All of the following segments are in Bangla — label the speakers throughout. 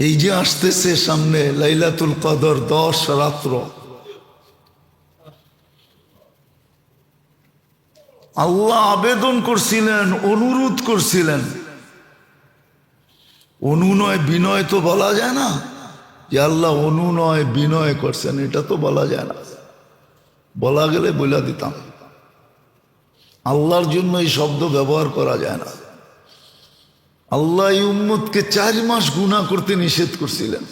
Speaker 1: এই যে আসতেছে সামনে লাইলাতুল কদর দশ রাত্র। আল্লাহ আবেদন করছিলেন, অনুরোধ করছিলেন। অনুনয় বিনয় তো বলা যায় না। যে আল্লাহ অনুনয় বিনয় করছেন, এটা তো বলা যায় না। বলা গেলে বলে দিতাম। আল্লাহর জন্য এই শব্দ ব্যবহার করা যায় না। আল্লাহ উম্মতকে চার মাস গুণা করতে নিষেধ করছিলেন।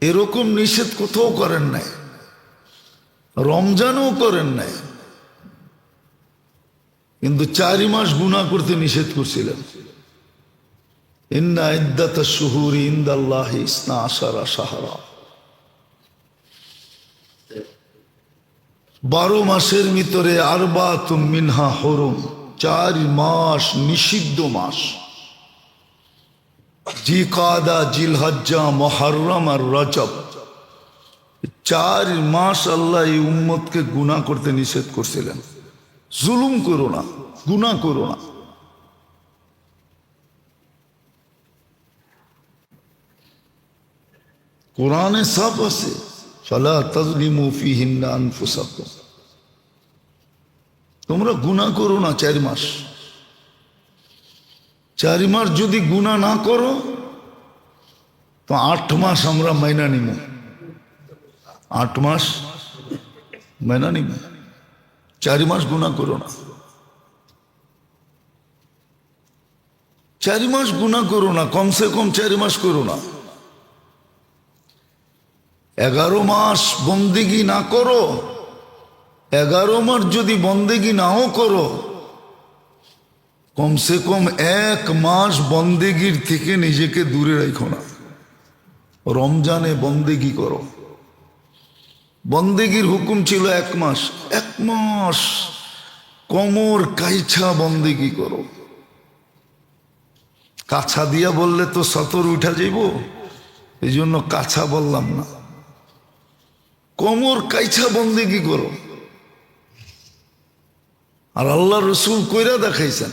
Speaker 1: এরকম নিষেধ কোথাও করেন নাই। রমজানও করেন নাই। কিন্তু চারি মাস গুণা করতে নিষেধ করছিলেন। ইন্না ইদ্দাত শুহুরি ইন্দাল্লাহ ইসনা আশারা সাহারা বারো মাসের ভিতরে আরবা মিনহা হরম। চার মাস নিষিদ্ধ মাস। জি কাদা জিলহজ্জা, মহারম আর রজব। চার মাস আল্লাহ এই উম্মতকে গুণা করতে নিষেধ করছিলেন। জুলুম করো না গুণা করো না। কোরআনে সব আছে। ফলা তজলিমু ফিহিন্না আনফুসাকুম। তোমরা গুণা করো না চার মাস। চার মাস যদি গুণা না করো, তো আট মাস আমরা মাইনা নিব। আট মাস মাইনা নিব। চার মাস গুণা করো না। চার মাস গুণা করো না, কমসে কম চার মাস করো না। এগারো মাস বন্দিগি না করো এগারো মাস যদি বন্দেগি নাও করো, কমসে কম এক মাস বন্দেগির থেকে নিজেকে দূরে রেখো না। রমজানে বন্দেগি করো। বন্দেগির হুকুম ছিল এক মাস। এক মাস কমর কাইছা বন্দেগি করো। কাছা দিয়া বললে তো সতর উঠা যাইব এই জন্য কাছা বললাম না। কমর কাইছা বন্দেগি করো। আর আল্লাহ রসুল কইরা দেখাইছেন।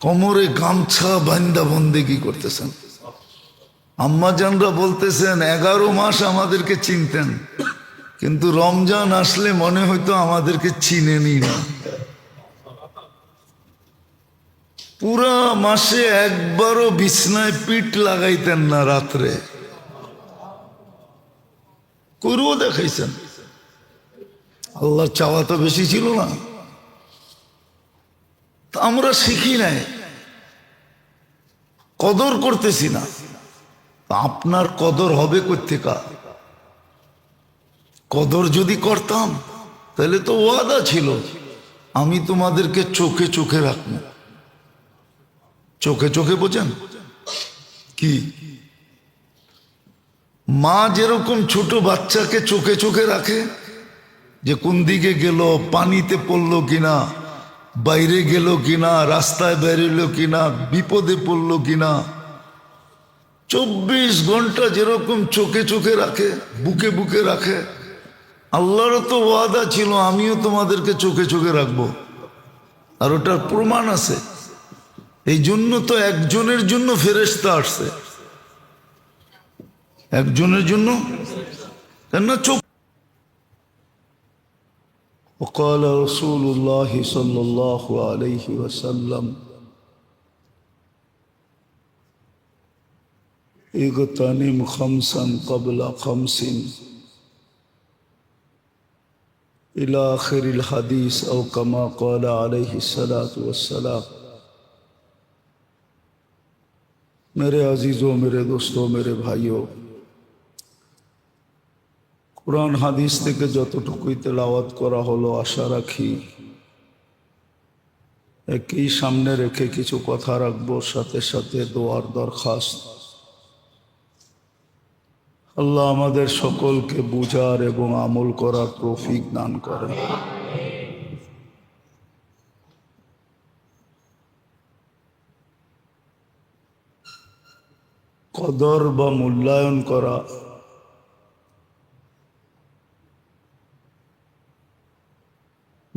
Speaker 1: কমরে গামছা বান্দা বন্দেগি করতেছেন? আম্মা জানরা বলতেছেন, এগারো মাস আমাদেরকে চিনতেন, কিন্তু রমজান আসলে মনে হইতো আমাদেরকে চিনেনি না। পুরা মাসে একবারও বিছনায় পিঠ লাগাইতেন না রাত্রে। করেও দেখাইছেন। আল্লাহর চাওয়া তো বেশি ছিল না। আমরা শিখি নাই। কদর করতেছি না। আপনার কদর হবে কোথেকা কদর যদি করতাম, তাহলে তো ওয়াদা ছিল। আমি তোমাদেরকে চোখে চোখে রাখব। চোখে চোখে বোঝেন? কি? মা যেরকম ছোট বাচ্চাকে চোখে চোখে রাখে যে কোন দিকে গেল, পানিতে পড়ল কিনা, বাইরে গেল কিনা, রাস্তায় বেরোলো কিনা, বিপদে পড়ল কিনা, চব্বিশ ঘণ্টা যেরকম চোখে চোখে রাখে, বুকে বুকে রাখে, আল্লাহরও তো ওয়াদা ছিল, আমিও তোমাদেরকে চোখে চোখে রাখব। আর ওটার প্রমাণ আছে। এই জন্য তো একজনের জন্য ফেরেস্তা আসছে। একজনের জন্য? কেননা চোখ وقال رسول الله صلى الله عليه وسلم، اغتنم خمسا قبل خمس الى اخر الحديث او كما قال عليه الصلاه والسلام۔ میرے عزیزوں، میرے دوستوں، میرے بھائیوں কোরআন হাদিস থেকে যতটুকুই তেলাওয়াত করা হলো, আশা রাখি একই সামনে রেখে কিছু কথা রাখব, সাথে সাথে দোয়ার দরখাস্ত। আল্লাহ আমাদের সকলকে বুঝার এবং আমল করার তৌফিক দান করে কদর বা মূল্যায়ন করা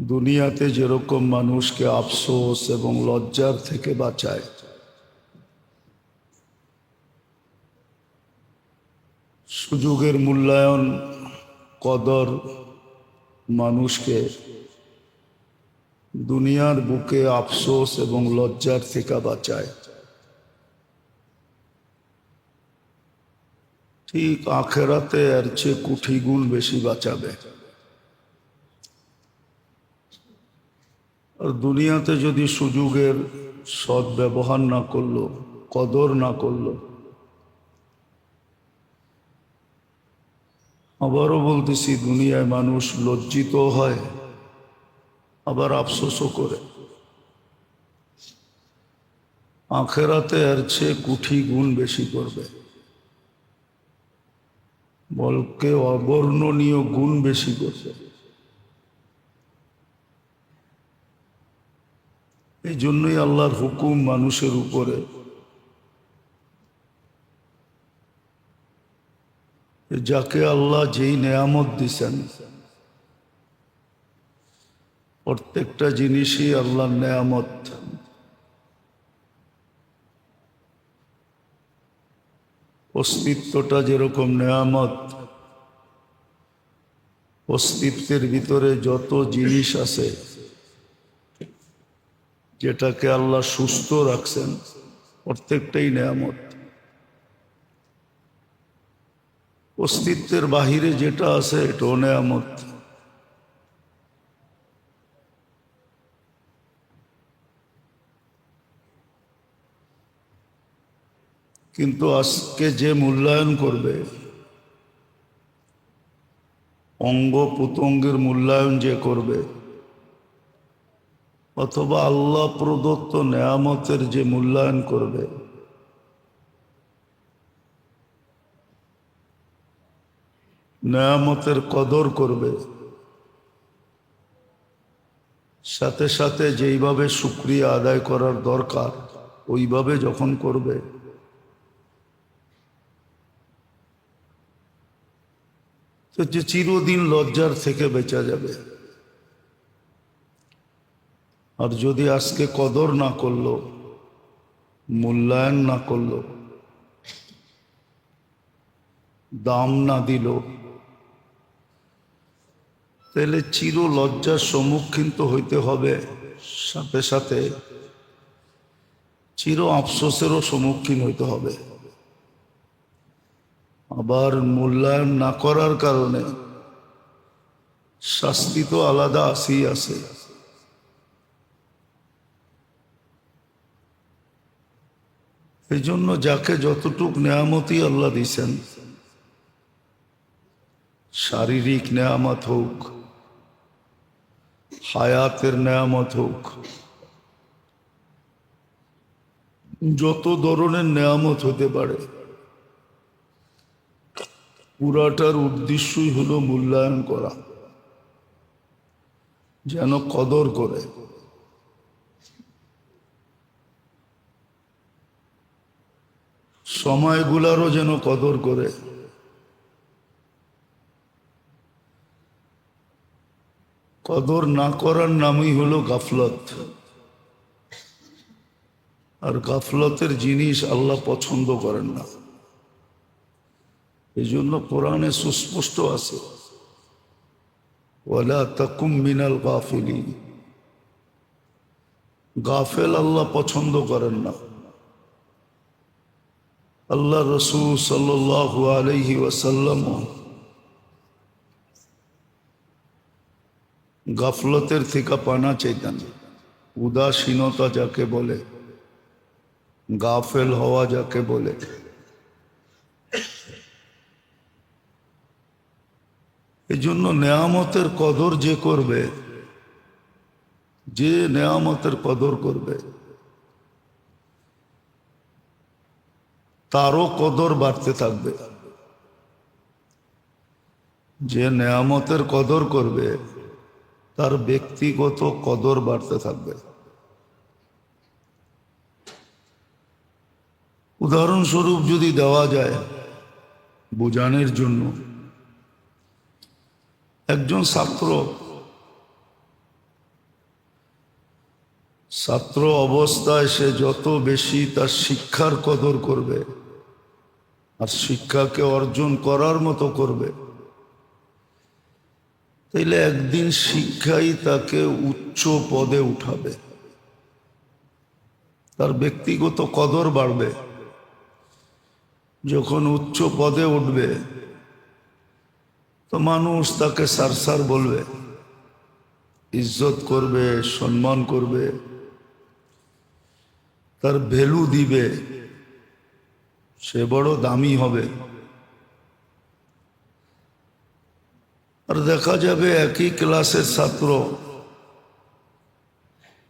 Speaker 1: দুনিয়াতে যেরকম মানুষকে আফসোস এবং লজ্জার থেকে বাঁচায়, সুযোগের মূল্যায়ন, কদর মানুষকে দুনিয়ার বুকে আফসোস এবং লজ্জার থেকে বাঁচায়। ঠিক আখেরাতে এর চেয়ে কুঠিগুণ বেশি বাঁচাবে। আর দুনিয়াতে যদি সুযোগের সৎ ব্যবহার না করল, কদর না করল, আবারও বলতেছি, দুনিয়ায় মানুষ লজ্জিত হয়, আবার আফসোসও করে। আখেরাতে এর চেয়ে কুঠি গুণ বেশি করবে। বলকে অবর্ণনীয় গুণ বেশি করবে। এই জন্যই আল্লাহর হুকুম মানুষের উপরে। যাকে আল্লাহ যেই নেয়ামত দিছেন, প্রত্যেকটা জিনিসই আল্লাহর নেয়ামত। অস্তিত্বটা যেরকম নেয়ামত, অস্তিত্বের ভিতরে যত জিনিস আছে যেটাকে আল্লাহ সুস্থ রাখছেন, প্রত্যেকটাই নেয়ামত। অস্তিত্বের বাহিরে যেটা আছে, এটাও নেয়ামত। কিন্তু আজকে যে মূল্যায়ন করবে, অঙ্গ প্রত্যঙ্গের মূল্যায়ন যে করবে অথবা আল্লাহ প্রদত্ত নেয়ামতের যে মূল্যায়ন করবে। নেয়ামতের কদর করবে। সাথে সাথে যেইভাবে শুক্রিয়া আদায় করার দরকার, ওইভাবে যখন করবে। তো যে চিরদিন লজ্জার থেকে বেঁচা যাবে। আর যদি আজকে কদর না করল, মূল্যায়ন না করল, দাম না দিল, তাহলে চির লজ্জার সম্মুখীন তো হইতে হবে। সাথে সাথে চির আফসোসেরও সম্মুখীন হইতে হবে। আবার মূল্যায়ন না করার কারণে শাস্তি তো আলাদা আসেই আছে। এই জন্য যাকে যতটুক নেয়ামতি আল্লাহ দিছেন, শারীরিক নেয়ামত হোক, হায়াতের নেয়ামত হোক, যত ধরনের নেয়ামত হতে পারে, পুরাটার উদ্দেশ্যই হলো মূল্যায়ন করা, যেন কদর করে। সময়গুলারও যেন কদর করে। কদর না করার নামই হলো গাফলত। আর গাফলতের জিনিস আল্লাহ পছন্দ করেন না। এই জন্য কোরআনে সুস্পষ্ট আছে। ওয়ালা তাকুম মিনাল গাফিলি গাফেল আল্লাহ পছন্দ করেন না। আল্লাহ রসুল সাল্লাল্লাহু আলাইহি ওয়াসাল্লাম গাফলতের থেকে পানা চাইতেন, উদাসীনতা যাকে বলে, গাফেল হওয়া যাকে বলে। এই জন্য নেয়ামতের কদর যে করবে, যে নেয়ামতের কদর করবে তারও কদর বাড়তে থাকবে। যে নেয়ামতের কদর করবে, তার ব্যক্তিগত কদর বাড়তে থাকবে। উদাহরণস্বরূপ যদি দেওয়া যায় বোঝানোর জন্য, একজন ছাত্র ছাত্র অবস্থায় সে যত বেশি তার শিক্ষার কদর করবে, আর শিক্ষাকে অর্জন করার মতো করবে। তাইলে একদিন শিক্ষাই তাকে উচ্চ পদে উঠাবে। তার ব্যক্তিগত কদর বাড়বে। যখন উচ্চ পদে উঠবে, তো মানুষ তাকে সার সার বলবে, ইজ্জত করবে, সম্মান করবে। তার ভ্যালু দিবে, সে বড় দামি হবে। আর দেখা যাবে একই ক্লাসের ছাত্র,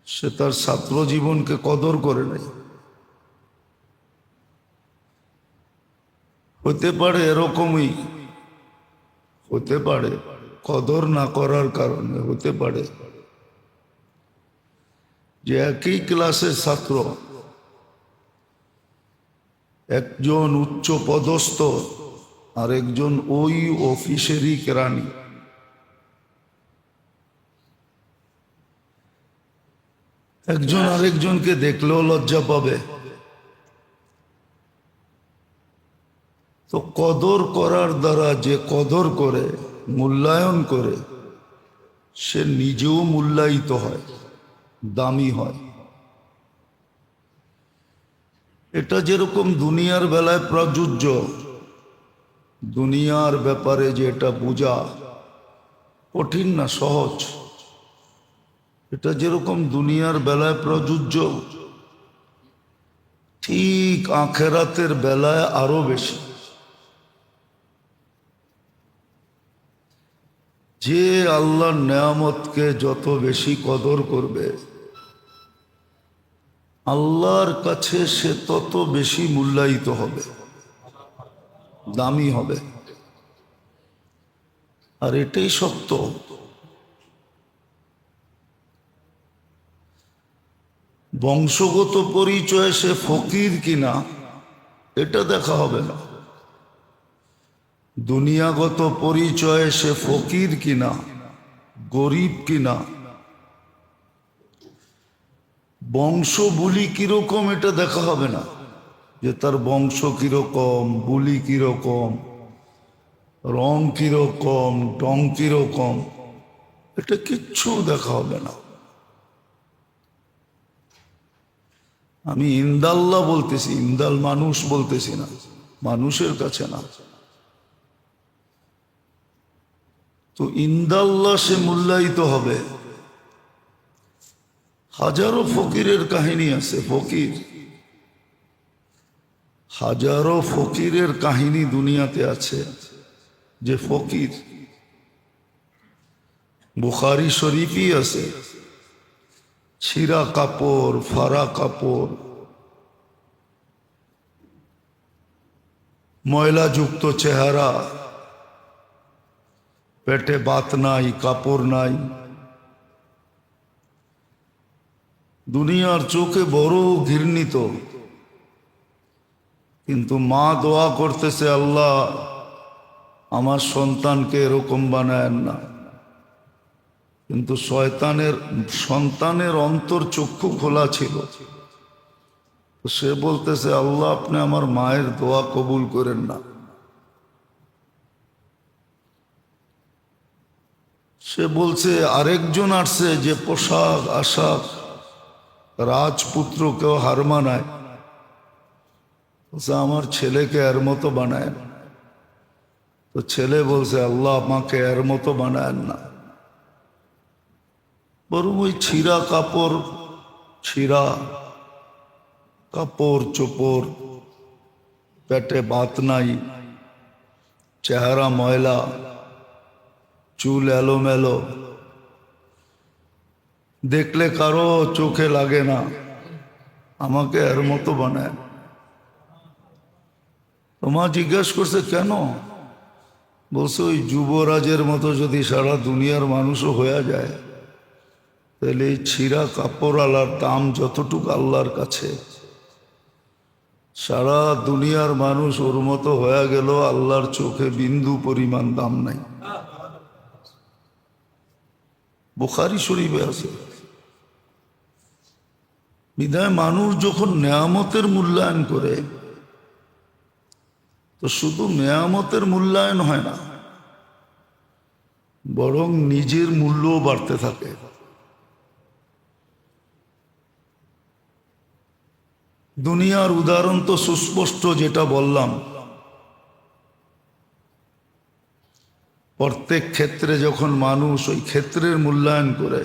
Speaker 1: সে তার ছাত্র জীবনকে কদর করে নাই। হতে পারে এরকমই, হতে পারে কদর না করার কারণে, হতে পারে। যে একই ক্লাসের ছাত্র একজন উচ্চ পদস্থ আর একজন ওই অফিসেরই কেরানি। একজন আরেকজনকে দেখলেও লজ্জা পাবে। তো কদর করার দ্বারা যে কদর করে, মূল্যায়ন করে, সে নিজেও মূল্যায়িত হয়, দামি হয়। এটা যেরকম দুনিয়ার বেলায় প্রযোজ্য, দুনিয়ার ব্যাপারে যে এটা বোঝা কঠিন না সহজ। এটা যেরকম দুনিয়ার বেলায় প্রযোজ্য, ঠিক আখেরাতের বেলায় আরও বেশি। যে আল্লাহর নেয়ামতকে যত বেশি কদর করবে আল্লাহর কাছে সে তত বেশি মূল্যায়িত হবে, দামি হবে। আর এটাই সত্য। বংশগত পরিচয় সে ফকির কিনা, এটা দেখা হবে না। দুনিয়াগত পরিচয়ে সে ফকির কিনা, গরিব কিনা বংশ বুলি কীরকম এটা দেখা হবে না। যে তার বংশ কীরকম, বুলি কীরকম, রং কীরকম, টং কীরকম, এটা কিচ্ছু দেখা হবে না। আমি ইন্দাল্লাহ বলতেছি, ইন্দাল মানুষ বলতেছি না, মানুষের কাছে না। তো ইন্দাল্লাহ সে মূল্যায়িত হবে। হাজারো ফকিরের কাহিনী আছে, ফকির। হাজারো ফকিরের কাহিনী দুনিয়াতে আছে যে ফকির। বুখারি শরীফই আছে ছিঁড়া কাপড়, ফারা কাপড়, ময়লাযুক্ত চেহারা, পেটে বাত নাই, কাপড় নাই। দুনিয়ার চোখে বড় ঘৃণিত কিন্তু মা দোয়া করতেছে, আল্লাহ, আমার সন্তানকে এরকম বানায়েন না। কিন্তু শয়তানের, সন্তানের অন্তর চক্ষু খোলা ছিল। সে বলতেছে, আল্লাহ, আপনি আমার মায়ের দোয়া কবুল করেন না। সে বলছে, আরেকজন আসছে যে পোশাক, আশাক রাজপুত্রকেও হার মানায়। আমার ছেলেকে এর মতো বানায় না। তো ছেলে বলছে, আল্লাহ আমাকে এর মতো বানায় না। বরং ওই ছিঁড়া কাপড় ছিঁড়া কাপড় চোপড়, পেটে বাত নাই, চেহারা ময়লা, চুল এলোমেলো দেখলে কারও চোখে লাগে না। আমাকে এর মতো বানায়। তোমা জিজ্ঞাসা করছে, কেন? বলছে, ওই যুবরাজের মতো যদি সারা দুনিয়ার মানুষও হয়ে যায়, তাহলে এই ছিঁড়া কাপড় আলার দাম যতটুকু আল্লাহর কাছে, সারা দুনিয়ার মানুষ ওর মতো হয়ে গেল আল্লাহর চোখে বিন্দু পরিমাণ দাম নাই। বুখারি শরীফে আছে। বিদায় মানুষ যখন নেয়ামতের মূল্যায়ন করে, তো শুধু মেয়ামতের মূল্যায়ন হয় না, বরং নিজের মূল্যও বাড়তে থাকে। দুনিয়ার উদাহরণ তো সুস্পষ্ট যেটা বললাম প্রত্যেক ক্ষেত্রে যখন মানুষ ওই ক্ষেত্রের মূল্যায়ন করে,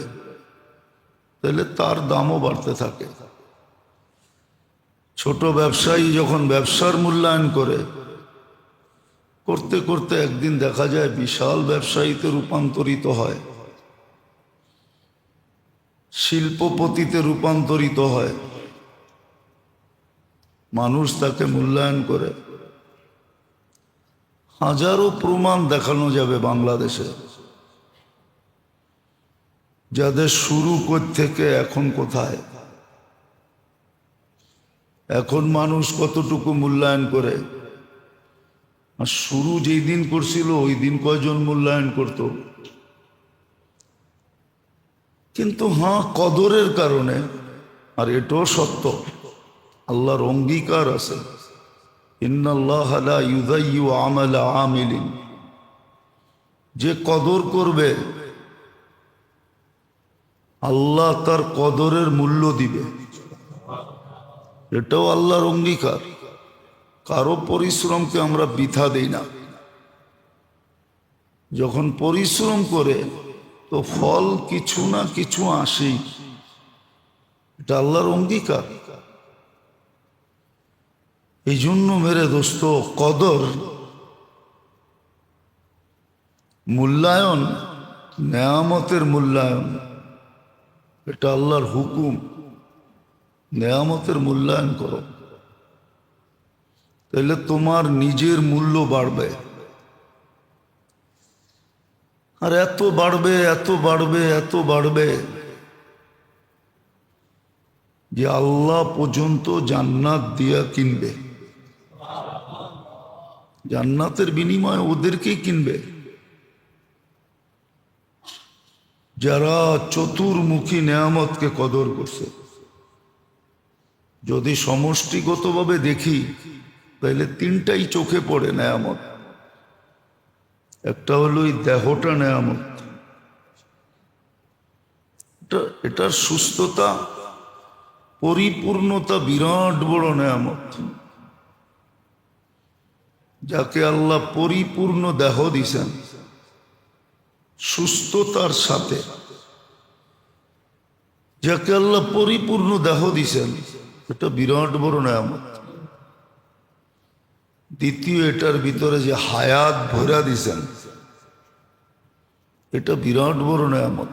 Speaker 1: তাহলে তার দামও বাড়তে থাকে। ছোট ব্যবসায়ী যখন ব্যবসার মূল্যায়ন করে, করতে করতে একদিন দেখা যায় বিশাল ব্যবসায়ীতে রূপান্তরিত হয়। শিল্পপতিতে রূপান্তরিত হয়। মানুষ তাকে মূল্যায়ন করে। হাজারো প্রমাণ দেখানো যাবে বাংলাদেশে। যাদের শুরু থেকে এখন কোথায়? এখন মানুষ কতটুকু মূল্যায়ন করে? আর শুরু যেই দিন করছিল, ওই দিন কয়জন মূল্যায়ন করত? কিন্তু হ্যাঁ কদরের কারণে, আর এটাও সত্য, আল্লাহর অঙ্গীকার আছে। আমিলিন। যে কদর করবে, আল্লাহ তার কদরের মূল্য দিবে। এটাও আল্লাহর অঙ্গীকার। কারও পরিশ্রমকে আমরা বৃথা দেই না। যখন পরিশ্রম করে, তো ফল কিছু না কিছু আসেই। এটা আল্লাহর অঙ্গীকার। এই জন্য মেরে দোস্ত, কদর, মূল্যায়ন, নেয়ামতের মূল্যায়ন, এটা আল্লাহর হুকুম। নেয়ামতের মূল্যায়ন করো। তাহলে তোমার নিজের মূল্য বাড়বে। আর এত বাড়বে এত বাড়বে এত বাড়বে যে আল্লাহ পর্যন্ত জান্নাত দিয়া কিনবে। জান্নাতের বিনিময়ে ওদেরকেই কিনবে। যারা চতুর্মুখী নেয়ামতকে কদর করছে। যদি সমষ্টিগতভাবে দেখি, তাহলে তিনটাই চোখে পড়ে নেয়ামত। একটা হলো এই দেহটা নেয়ামত। এটা, এটার সুস্থতা, পরিপূর্ণতা বিরাট বড় নেয়ামত। যাকে আল্লাহ পরিপূর্ণ দেহ দিছেন, সুস্থতার সাথে। যাকে আল্লাহ পরিপূর্ণ দেহ দিছেন, এটা বিরাট বড় নেয়ামত। দ্বিতীয়, এটার ভিতরে যে হায়াত ভরা দিছেন, এটা বিরাট বড় নেয়ামত।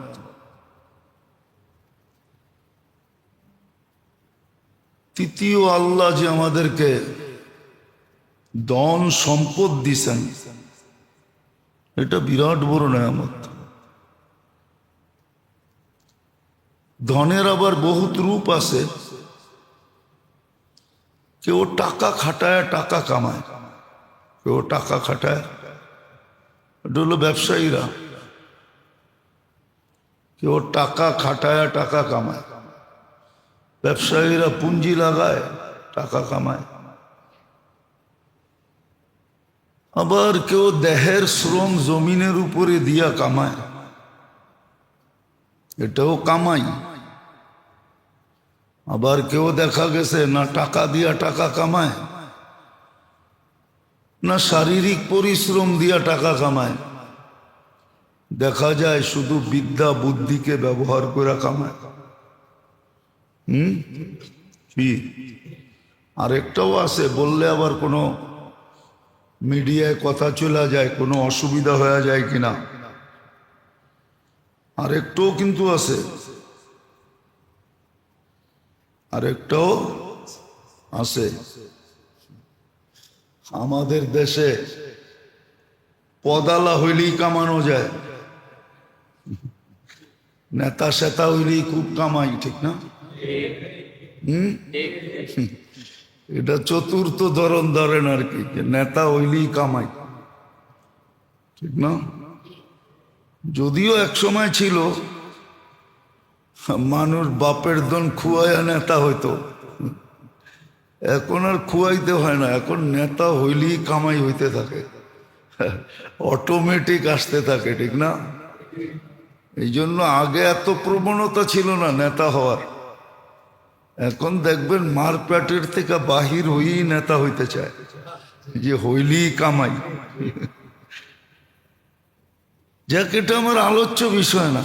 Speaker 1: তৃতীয়, আল্লাহ যে আমাদেরকে দন সম্পদ দিছেন। এটা বিরাট বড় নেয়ামত। ধনের আবার বহুত রূপ আছে। কেউ টাকা খাটায়, টাকা কামায়। কেউ টাকা খাটায়। এটা হলো ব্যবসায়ীরা। কেউ টাকা খাটায়, টাকা কামায়। ব্যবসায়ীরা পুঁজি লাগায়, টাকা কামায়। আবার কেউ দেহের শ্রম জমিনের উপরে দিয়া কামায়। এটাও কামাই। আবার কেউ দেখা গেছে না টাকা দিয়া টাকা কামায়, না শারীরিক পরিশ্রম দিয়া টাকা কামায়। দেখা যায় শুধু বিদ্যা বুদ্ধিকে ব্যবহার করে কামায়। হুম? আরেকটাও আছে, বললে আবার কোনো মিডিয়ায় কথা চলে যায়, কোনো অসুবিধা হয়ে যায় কিনা? আরেকটাও কিন্তু আছে। আরেকটাও আছে। আমাদের দেশে পদালা হইলেই কামানো যায়। নেতা সেতা হইলেই খুব কামাই, ঠিক না? হুম? এটা চতুর্থ ধরন ধরেন আর কি। নেতা হইলেই কামাই। ঠিক না? যদিও এক সময় ছিল, মানুষ বাপের দন খুয়ায়া নেতা হইতো। এখন আর খুয়াইতে হয় না, এখন নেতা হইলেই কামাই হইতে থাকে। অটোমেটিক আসতে থাকে, ঠিক না? এই জন্য আগে এত প্রবণতা ছিল না নেতা হওয়ার। এখন দেখবেন মারপ্যাটের থেকে বাহির হয়েই নেতা হইতে চায়। যে হইলেই কামাই। যাক, এটা আমার আলোচ্য বিষয় না।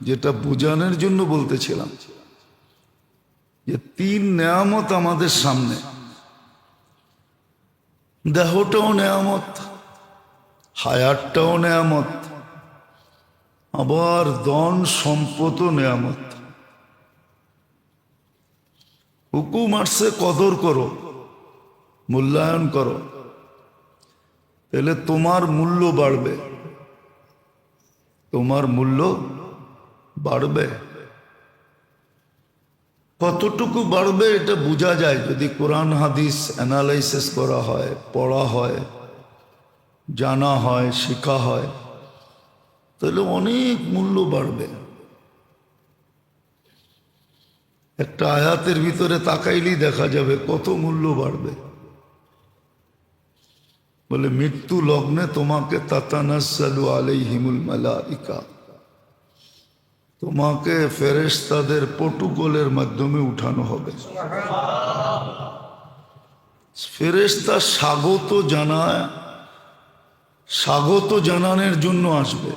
Speaker 1: যেটা বোঝানোর জন্য বলতেছিলাম যে তিন নেয়ামত আমাদের সামনে। দেহটাও নেয়ামত হায়ারটাও নেয়ামত, আবার দন সম্পদও নেয়ামত। হুকুম আসছে, কদর করো, মূল্যায়ন করো। তাহলে তোমার মূল্য বাড়বে। তোমার মূল্য বাড়বে। কতটুকু বাড়বে এটা বোঝা যায় যদি কোরআন, হাদিস অ্যানালাইসিস করা হয়, পড়া হয়, জানা হয়, শেখা হয়, তাহলে অনেক মূল্য বাড়বে। একটা আয়াতের ভিতরে তাকাইলেই দেখা যাবে কত মূল্য বাড়বে। বলে, মৃত্যু লগ্নে তোমাকে তাতানাসালু আলাই হিমুল মালাইকা। তোমাকে ফেরেশতাদের পটুকলের মাধ্যমে উঠানো হবে। ফেরেশতা স্বাগত জানায়, স্বাগত জানানোর জন্য আসবে।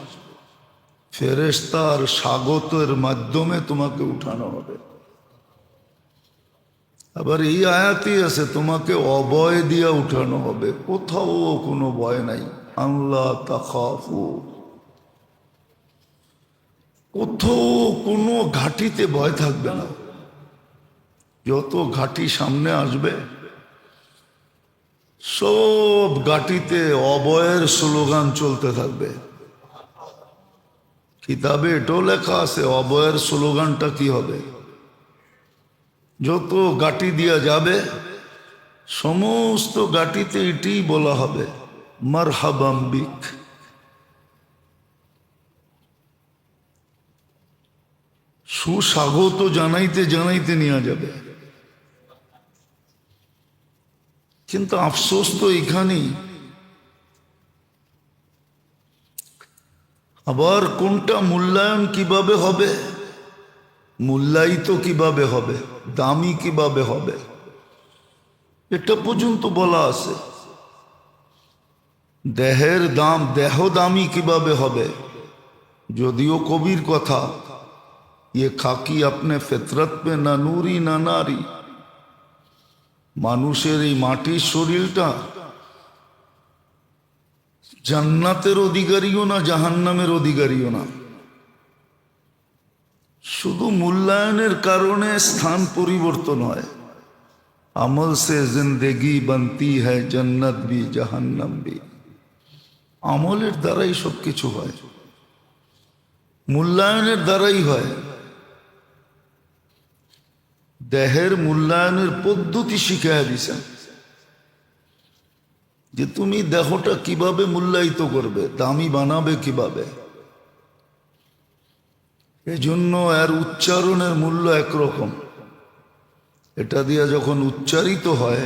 Speaker 1: ফেরেশতার স্বাগতের মাধ্যমে তোমাকে উঠানো হবে। আবার এই আয়াতই আছে, তোমাকে অবয় দিয়া উঠানো হবে। কোথাও কোনো ভয় নাই। আল্লাহ তাকাফু কোথাও কোনো ঘাটিতে ভয় থাকবে না। যত ঘাটি সামনে আসবে, সব ঘাটিতে অবয়ের স্লোগান চলতে থাকবে। কিতাবে এটাও লেখা আছে অবয়ের স্লোগানটা কি হবে? যত গাটি দিয়া যাবে, সমস্ত গাটিতে এটি বলা হবে মার হাবাম্বিক সুস্বাগত জানাইতে জানাইতে নেওয়া যাবে। কিন্তু আফসোস তো এখানেই আবার কোনটা মূল্যায়ন কীভাবে হবে? মূল্যায়িত কীভাবে হবে? দামি কীভাবে হবে? এটা পর্যন্ত বলা আছে। দেহের দাম, দেহ দামি কীভাবে হবে? যদিও কবির কথা ইয়ে খাকি আপনি ফেতরত পে না নুরি, না নারী। মানুষের এই মাটির শরীরটা জান্নাতের অধিকারীও না, জাহান্নামের অধিকারীও না। শুধু মূল্যায়নের কারণে স্থান পরিবর্তন হয়। আমল সে জিন্দেগি বানতি হয় জন্নত বি জাহান্নাম বি আমলের দ্বারাই সব কিছু হয়। মূল্যায়নের দ্বারাই হয়। দেহের মূল্যায়নের পদ্ধতি শিখাইয়া দিছেন যে তুমি দেহটা কীভাবে মূল্যায়িত করবে, দামি বানাবে কীভাবে? এজন্য এর উচ্চারণের মূল্য একরকম। এটা দিয়ে যখন উচ্চারিত হয়,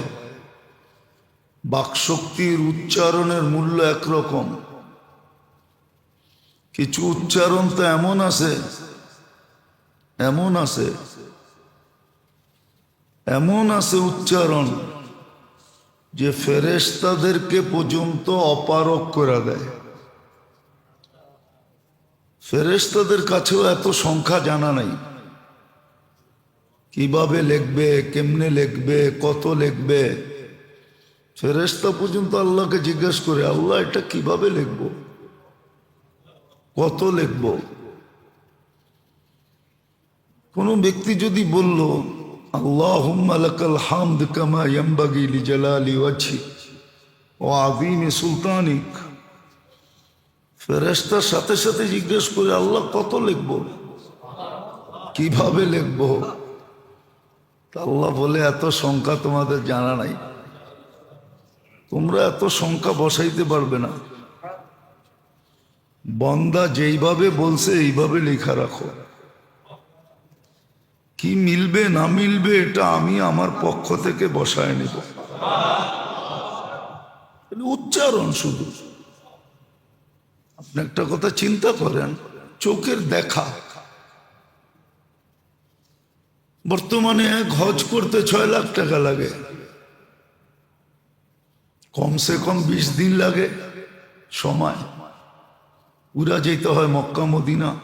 Speaker 1: বাকশক্তির উচ্চারণের মূল্য একরকম। কিছু উচ্চারণ তো এমন আছে এমন আছে এমন আছে উচ্চারণ যে ফেরেশতাদেরকে পর্যন্ত অপারক করে দেয় ফেরেশতাদের কাছেও এত সংখ্যা জানা নাই। কীভাবে লিখবে, কেমনে লিখবে, কত লিখবে? ফেরেশতা পর্যন্ত আল্লাহকে জিজ্ঞেস করে, আল্লাহ, এটা কীভাবে লিখব? কত লিখব? কোনো ব্যক্তি যদি বলল আল্লাহ হামদ কামা ইয়াম্বাগি লিজালালি ওয়াজহি ও আযীম সুলতানিক। ফেরেশতার সাথে সাথে জিজ্ঞেস করে আল্লাহ কত লিখব? কীভাবে লিখব? আল্লাহ বলে, এত সংখ্যা তোমাদের জানা নাই। তোমরা এত সংখ্যা বসাইতে পারবে না। বন্দা যেইভাবে বলছে, এইভাবে লেখা রাখো। কি মিলবে, না মিলবে, এটা আমি আমার পক্ষ থেকে বসায় নেব। উচ্চারণ শুধু। আপনি একটা কথা চিন্তা করেন, চোখের দেখা। বর্তমানে এক হজ করতে ছয় লাখ টাকা লাগে। কমসে কম বিশ দিন লাগে সময়। উড়া যেতে হয় মক্কা, মদিনা।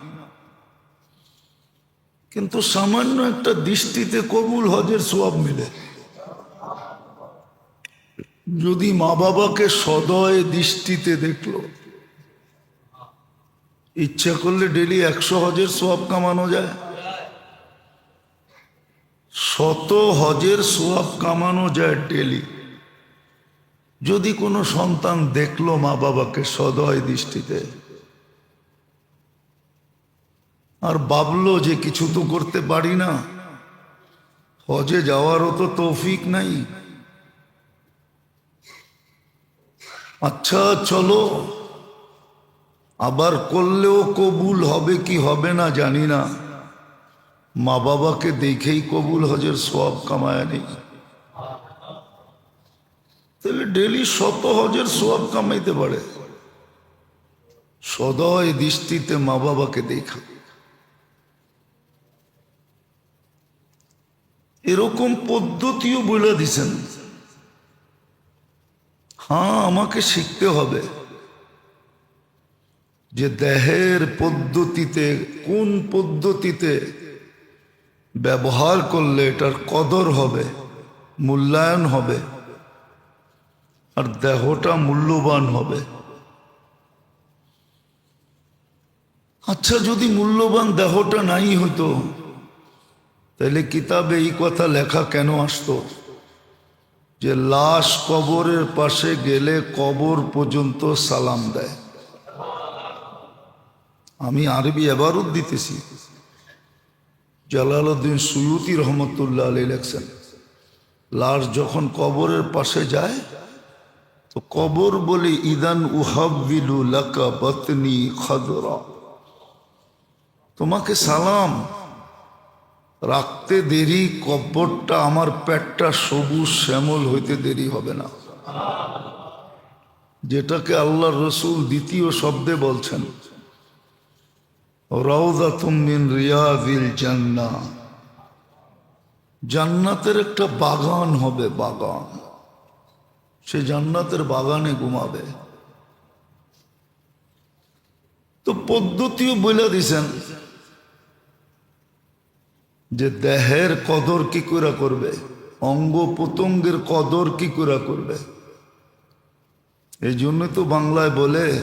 Speaker 1: কিন্তু সামান্য একটা দৃষ্টিতে কবুল হজের সোয়াব মিলে। যদি মা বাবাকে সদয় দৃষ্টিতে দেখল ইচ্ছা করলে ডেলি একশো হজের সোয়াব কামানো যায়। শত হজের সোয়াব কামানো যায় ডেলি। যদি কোনো সন্তান দেখল মা বাবাকে সদয় দৃষ্টিতে, আর ভাবলো যে কিছু তো করতে পারি না, হজে যাওয়ারও তো তৌফিক নাই। আচ্ছা চলো আবার করলেও কবুল হবে কি হবে না জানি না। মা বাবাকে দেখেই কবুল হজের সব কামায় নেই। তাহলে ডেলি শত হজের সব কামাইতে পারে। সদয় দৃষ্টিতে মা বাবাকে দেখা। এরকম পদ্ধতিও বলে দিছেন। হ্যাঁ আমাকে শিখতে হবে। যে দেহের পদ্ধতিতে, কোন পদ্ধতিতে ব্যবহার করলে এটার কদর হবে, মূল্যায়ন হবে, আর দেহটা মূল্যবান হবে? আচ্ছা যদি মূল্যবান দেহটা নাই হতো, তাহলে কিতাবে এই কথা লেখা কেন আসতো? যে লাশ কবরের পাশে গেলে কবর পর্যন্ত সালাম দেয়। আমি আরবি এবারও দিতেছি। জালালউদ্দিন সুয়ুতি রহমতুল্লাহ আলী লেখছেন, লাশ যখন কবরের পাশে যায়, তো কবর বলে, ইদান উহাবিলু লাকা বতনি খদরা। তোমাকে সালাম, রাখতে দেরি কব্বরটা আমার পেটটা সবুজ শ্যামল হইতে দেরি হবে না। যেটাকে আল্লাহ রসুল দ্বিতীয় শব্দে বলছেন জান্না জান্নাতের একটা বাগান হবে বাগান। সে জান্নাতের বাগানে ঘুমাবে। তো পদ্ধতিও বলে দিছেন যে দেহের কদর কি করে করবে? অঙ্গ প্রত্যঙ্গের কদর কি করে করবে? এই জন্য তো বাংলায় বলে